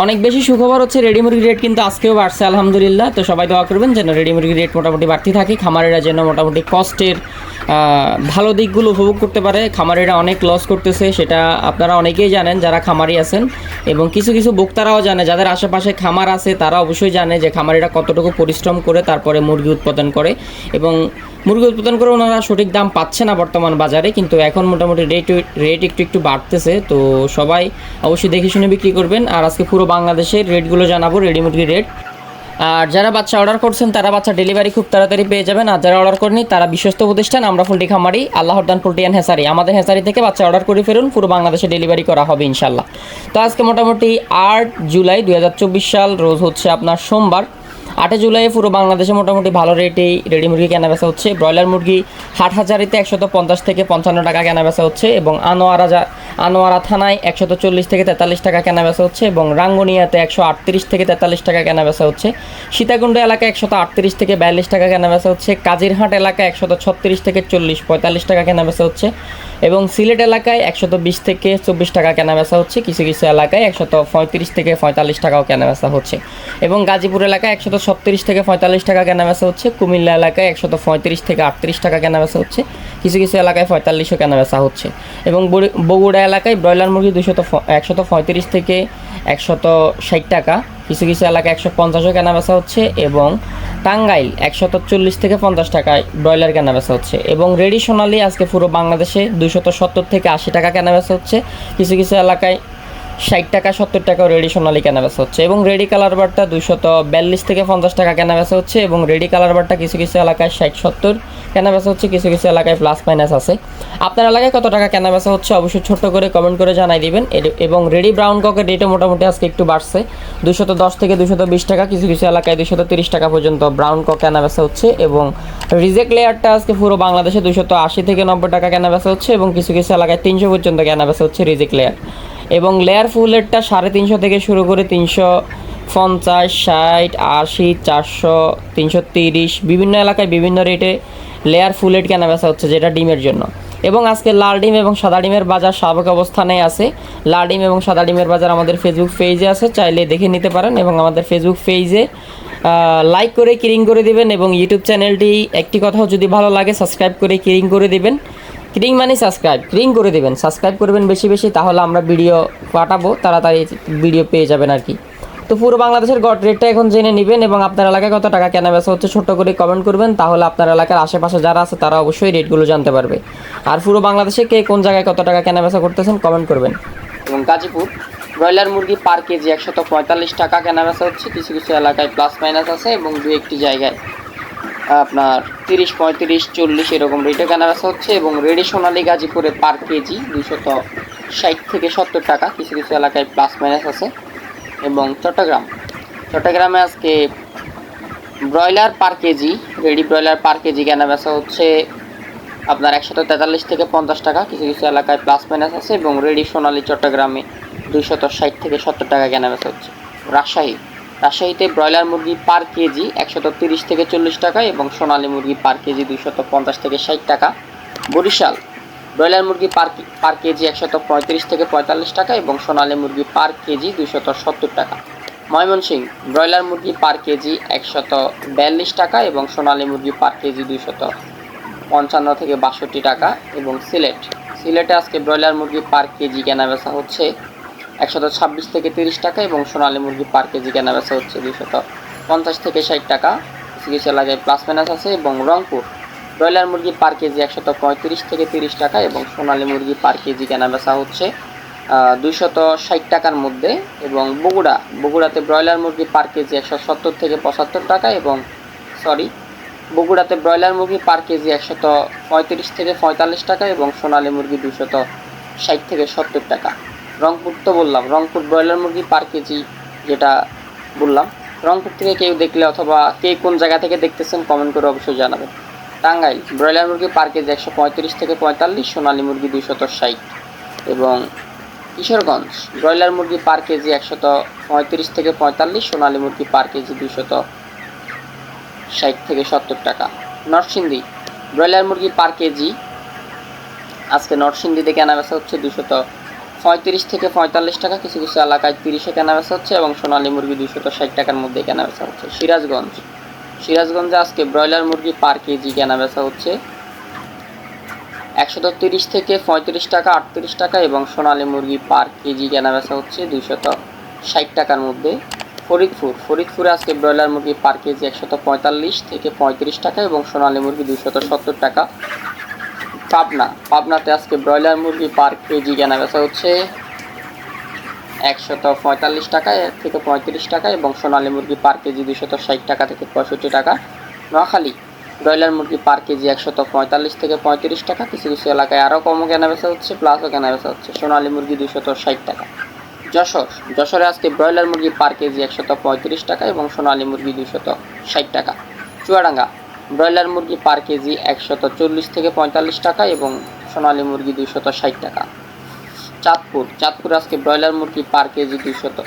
অনেক বেশি সুখবর হচ্ছে রেডি মুরগির রেট কিন্তু আজকেও বাড়ছে আলহামদুলিল্লাহ। তো সবাই দোয়া করবেন যেন রেডি মুরগির রেট মোটামুটি বাড়তি থাকে খামারেরা যেন মোটামুটি কস্টের আহ, ভালো দিকগুলো উপভোগ করতে পারে। খামারিরা অনেক লস করতেছে, সেটা আপনারা অনেকেই জানেন যারা খামারি আছেন। এবং কিছু কিছু বক্তারাও জানে, যাদের আশেপাশে খামার আছে, তারা অবশ্যই জানে যে খামারিরা কতটুকু পরিশ্রম করে, তারপরে মুরগি উৎপাদন করে। এবং মুরগি উৎপাদন করে ওনারা সঠিক দাম পাচ্ছে না বর্তমান বাজারে, কিন্তু এখন মোটামুটি রেট রেট একটু একটু বাড়তেছে। তো সবাই অবশ্যই দেখে শুনে বিক্রি করবেন। আর আজকে পুরো বাংলাদেশের রেটগুলো জানাব রেডি মুরগির রেট আর যারা বাচ্চা অর্ডার করছেন, তারা বাচ্চা ডেলিভারি খুব তাড়াতাড়ি পেয়ে যাবেন। আর যারা অর্ডার করেনি তারা বিশ্বস্ত প্রতিষ্ঠান, আমরা ফুলটি খামারি, আল্লাহর দান ফুলটি অ্যান্ড হেসারি। আমাদের হেসারি থেকে বাচ্চা অর্ডার করে ফেরুন, পুরো বাংলাদেশে ডেলিভারি করা হবে ইনশাল্লাহ। তো আজকে মোটামুটি আট জুলাই দু হাজার চব্বিশ সাল, রোজ হচ্ছে আপনার সোমবার। আটই জুলাই পুরো বাংলাদেশে মোটামুটি ভালো রেটেই রেডি মুরগি কেনা বেচা হচ্ছে। ব্রয়লার মুরগি হাট হাজারিতে একশত পঞ্চাশ থেকে পঞ্চান্ন টাকা কেনা বেচা হচ্ছে এবং আনোয়ারা আনোয়ারা থানায় একশত চল্লিশ থেকে তেতাল্লিশ টাকা কেনা বেচা হচ্ছে এবং রাঙ্গুনিয়াতে একশো আটত্রিশ থেকে তেতাল্লিশ টাকা কেনা বেচা হচ্ছে। সীতাকুণ্ড এলাকায় একশত আটত্রিশ থেকে বিয়াল্লিশ টাকা কেনা বেচা হচ্ছে। কাজিরহাট এলাকায় একশত ছত্রিশ থেকে চল্লিশ পঁয়তাল্লিশ টাকা কেনা বেচা হচ্ছে। এবং সিলেট এলাকায় একশত বিশ থেকে চব্বিশ টাকা কেনাবেচা হচ্ছে। কিছু কিছু এলাকায় একশত পঁয়ত্রিশ থেকে পঁয়তাল্লিশ টাকাও কেনা বেচা হচ্ছে। এবং গাজীপুর এলাকায় একশত সত্তিরিশ থেকে পঁয়তাল্লিশ টাকা কেনাবেচা হচ্ছে। কুমিল্লা এলাকায় একশত পঁয়ত্রিশ থেকে আটত্রিশ টাকা কেনাবেচা হচ্ছে। কিছু কিছু এলাকায় পঁয়তাল্লিশও কেনাবেচা হচ্ছে। এবং বগুড়া এলাকায় ব্রয়লার মুরগি দুশত একশত পঁয়ত্রিশ থেকে একশত ষাট টাকা। কিছু কিছু এলাকায় একশো পঞ্চাশও কেনাবেচা হচ্ছে এবং টাঙ্গাইল একশত চল্লিশ থেকে পঞ্চাশ টাকায় ব্রয়লার কেনাবেচা হচ্ছে এবং রেডি সোনালি আজকে পুরো বাংলাদেশে দুশত সত্তর থেকে আশি টাকা কেনাবেচা হচ্ছে। কিছু কিছু এলাকায় ষাট টাকা, সত্তর টাকাও রেডি সোনালি কেনা বেচা হচ্ছে। এবং রেডি কালার বারটা দুশত বিয়াল্লিশ থেকে পঞ্চাশ টাকা কেনা বেচা হচ্ছে এবং রেডি কালার বারটা কিছু কিছু এলাকায় ষাট, সত্তর কেনা বেচা হচ্ছে, কিছু কিছু এলাকায় প্লাস মাইনাস আছে। আপনার এলাকায় কত টাকা কেনা বেচা হচ্ছে অবশ্যই ছোট্ট করে কমেন্ট করে জানাই দিবেন। এবং রেডি ব্রাউন ককের রেটও মোটামুটি আজকে একটু বাড়ছে। দুশত দশ থেকে দুশত বিশ টাকা, কিছু কিছু এলাকায় দুশত তিরিশ টাকা পর্যন্ত ব্রাউন কক কেনা বেচা হচ্ছে এবং রিজেক্ট লেয়ারটা আজকে পুরো বাংলাদেশে দুশত আশি থেকে নব্বই টাকা কেনা বেচা হচ্ছে এবং কিছু কিছু এলাকায় তিনশো পর্যন্ত কেনা বেচা হচ্ছে রিজেক্ট লেয়ার। এবং লেয়ার ফুলেরটা সাড়ে তিনশো থেকে শুরু করে তিনশো পঞ্চাশ, ষাট, আশি, চারশো, তিনশো তিরিশ, বিভিন্ন এলাকায় বিভিন্ন রেটে লেয়ার ফুলেট কেনা বেচা হচ্ছে যেটা ডিমের জন্য। এবং আজকে লাল ডিম এবং সাদা ডিমের বাজার স্বাভাবিক অবস্থানে আছে। লাল ডিম এবং সাদা ডিমের বাজার আমাদের ফেসবুক পেজে আছে, চাইলে দেখে নিতে পারেন এবং আমাদের ফেসবুক পেজে লাইক করে কিরিং করে দিবেন এবং ইউটিউব চ্যানেলটি একটি কথাও যদি ভালো লাগে সাবস্ক্রাইব করে কিরিং করে দিবেন। ক্রিং মানে সাবস্ক্রাইব ক্রিং করে দেবেন। সাবস্ক্রাইব করবেন বেশি বেশি, তাহলে আমরা ভিডিও পাঠাবো, তাড়াতাড়ি ভিডিও পেয়ে যাবেন আর কি। তো পুরো বাংলাদেশের গড় রেটটা এখন জেনে নেবেন এবং আপনার এলাকায় কত টাকা কেনা বেচা হচ্ছে ছোট্ট করে কমেন্ট করবেন, তাহলে আপনার এলাকার আশেপাশে যারা আছে তারা অবশ্যই রেটগুলো জানতে পারবে। আর পুরো বাংলাদেশে কে কোন জায়গায় কত টাকা কেনা বেচা করতেছেন কমেন্ট করবেন। এবং গাজীপুর, ব্রয়লার মুরগি পার কেজি একশত পঁয়তাল্লিশ টাকা কেনা বেচা হচ্ছে। কিছু কিছু এলাকায় প্লাস মাইনাস আছে এবং দু একটি জায়গায় আপনার তিরিশ, পঁয়ত্রিশ, চল্লিশ এরকম রেটে কেনা বেচা হচ্ছে এবং রেডি সোনালি গাজীপুরে পার কেজি দুশত ষাট থেকে সত্তর টাকা। কিছু কিছু এলাকায় প্লাস মাইনাস আছে। এবং চট্টগ্রাম। চট্টগ্রামে আজকে broiler per kg ready broiler per kg কেনা বেচা হচ্ছে আপনার একশত তেতাল্লিশ থেকে পঞ্চাশ টাকা। কিছু কিছু এলাকায় প্লাস মাইনাস আছে এবং রেডি সোনালী চট্টগ্রামে দুইশত ষাট থেকে সত্তর টাকা কেনা বেচা হচ্ছে। রাজশাহী। রাজশাহীতে ব্রয়লার মুরগি পার কেজি একশত তিরিশ থেকে চল্লিশ টাকা এবং সোনালী মুরগি পার কেজি দুইশত পঞ্চাশ থেকে ষাট টাকা। বরিশাল, ব্রয়লার মুরগি পার পার কেজি একশত পঁয়ত্রিশ থেকে পঁয়তাল্লিশ টাকা এবং সোনালী মুরগি পার কেজি দুইশত সত্তর টাকা। ময়মনসিংহ, ব্রয়লার মুরগি পার কেজি একশত বিয়াল্লিশ টাকা এবং সোনালী মুরগি পার কেজি দুইশত পঞ্চান্ন থেকে বাষট্টি টাকা এবং সিলেট। সিলেটে আজকে ব্রয়লার মুরগি পার কেজি কেনা বেচা হচ্ছে একশত ছাব্বিশ থেকে তিরিশ টাকা এবং সোনালী মুরগি পার কেজি কেনা বেচা হচ্ছে দুশত পঞ্চাশ থেকে ষাট টাকা। কিছু এলাকায় প্লাস মাইনাস আছে এবং রংপুর। ব্রয়লার মুরগি পার কেজি একশত পঁয়ত্রিশ থেকে তিরিশ টাকা এবং সোনালী মুরগি পার কেজি কেনা বেচা হচ্ছে দুইশত ষাট টাকার মধ্যে এবং বগুড়া। বগুড়াতে ব্রয়লার মুরগি পার কেজি একশো সত্তর থেকে পঁচাত্তর টাকা এবং সরি বগুড়াতে ব্রয়লার মুরগি পার কেজি একশত পঁয়ত্রিশ থেকে পঁয়তাল্লিশ টাকা এবং সোনালী মুরগি দুশত ষাট থেকে সত্তর টাকা। রংপুর তো বললাম, রংপুর ব্রয়লার মুরগি পার কেজি যেটা বললাম। রংপুর থেকে কেউ দেখলে অথবা কে কোন জায়গা থেকে দেখতেছেন কমেন্ট করে অবশ্যই জানাবেন। টাঙ্গাইল, ব্রয়লার মুরগি পার কেজি একশো পঁয়ত্রিশ থেকে পঁয়তাল্লিশ, সোনালী মুরগি দুশত ষাট। এবং কিশোরগঞ্জ, ব্রয়লার মুরগি পার কেজি একশত পঁয়ত্রিশ থেকে পঁয়তাল্লিশ, সোনালী মুরগি পার কেজি দুশত ষাট থেকে সত্তর টাকা। নরসিংদী, ব্রয়লার মুরগি পার কেজি, আজকে নরসিংদীতে কেনা বেচা হচ্ছে দুশত পঁয়ত্রিশ থেকে পঁয়তাল্লিশ টাকা কিছু কিছু এলাকায় তিরিশে কেনা বেচা হচ্ছে এবং সোনালী মুরগি দুশত ষাট টাকার মধ্যে কেনা বেচা হচ্ছে। সিরাজগঞ্জ। সিরাজগঞ্জে আজকে ব্রয়লার মুরগি পার কেজি কেনা বেচা হচ্ছে একশত তিরিশ থেকে পঁয়ত্রিশ টাকা, আটত্রিশ টাকা এবং সোনালী মুরগি পার কেজি কেনা বেচা হচ্ছে দুইশত ষাট টাকার মধ্যে। ফরিদপুর। ফরিদপুরে আজকে ব্রয়লার মুরগি পার কেজি একশত পঁয়তাল্লিশ থেকে পঁয়ত্রিশ টাকা এবং সোনালী মুরগি দুইশত সত্তর টাকা। পাবনা। পাবনাতে আজকে ব্রয়লার মুরগি পার কেজি কেনা বেচা হচ্ছে একশত পঁয়তাল্লিশ টাকা থেকে পঁয়ত্রিশ টাকা এবং সোনালী মুরগি পার কেজি দুশত ষাট টাকা থেকে পঁয়ষট্টি টাকা। নোয়াখালী, ব্রয়লার মুরগি পার কেজি একশত পঁয়তাল্লিশ থেকে পঁয়ত্রিশ টাকা। কিছু কিছু এলাকায় আরও কমও কেনা বেচা হচ্ছে, প্লাসও কেনা বেচা হচ্ছে সোনালী মুরগি দুশত ষাট টাকা। যশোর, যশোরে আজকে ব্রয়লার মুরগি পার কেজি একশত পঁয়ত্রিশ টাকা এবং সোনালী মুরগি দুশত ষাট টাকা। চুয়াডাঙ্গা ব্রয়লার মুরগি পার কেজি একশত চল্লিশ থেকে পঁয়তাল্লিশ টাকা এবং সোনালী মুরগি দুশত ষাট টাকা। চাঁদপুর চাঁদপুর আজকে ব্রয়লার মুরগি পার কেজি দুশত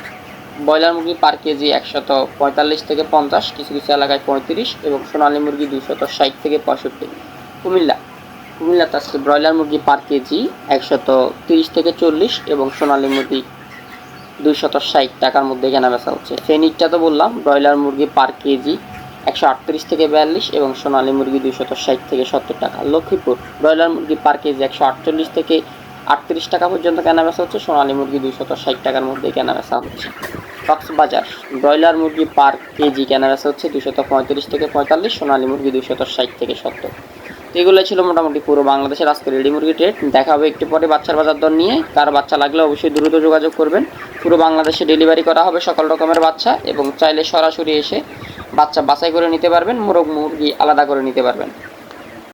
ব্রয়লার মুরগি পার কেজি একশত পঁয়তাল্লিশ থেকে পঞ্চাশ, কিছু কিছু এলাকায় পঁয়ত্রিশ এবং সোনালী মুরগি দুশত ষাট থেকে পঁয়ষট্টি। কুমিল্লা, কুমিল্লাতে আজকে ব্রয়লার মুরগি পার কেজি একশত তিরিশ থেকে চল্লিশ এবং সোনালী মুরগি দুইশত ষাট টাকার মধ্যে কেনা বেচা হচ্ছে। ফেনিকটা তো বললাম, ব্রয়লার মুরগি পার কেজি একশো আটত্রিশ থেকে বিয়াল্লিশ এবং সোনালী মুরগি দুইশত ষাট থেকে সত্তর টাকা। লক্ষ্মীপুর ব্রয়লার মুরগি পার কেজি একশো আটচল্লিশ থেকে আটত্রিশ টাকা পর্যন্ত কেনা বেচা হচ্ছে। সোনালী মুরগি দুইশত ষাট টাকার মধ্যে কেনা বেচা হচ্ছে। কক্সবাজার ব্রয়লার মুরগি পার কেজি কেনা বেচা হচ্ছে দুশত পঁয়ত্রিশ থেকে পঁয়তাল্লিশ, সোনালী মুরগি দুইশত ষাট থেকে সত্তর। তো এগুলো ছিল মোটামুটি পুরো বাংলাদেশের আজকে রেডি মুরগি রেট দেখা হবে একটু পরে বাচ্চার বাজার দর নিয়ে। কার বাচ্চা লাগলে অবশ্যই দ্রুত যোগাযোগ করবেন। পুরো বাংলাদেশে ডেলিভারি করা হবে সকল রকমের বাচ্চা এবং চাইলে সরাসরি এসে বাচ্চা বাছাই করে নিতে পারবেন মোরগ মুরগি আলাদা করে নিতে পারবেন।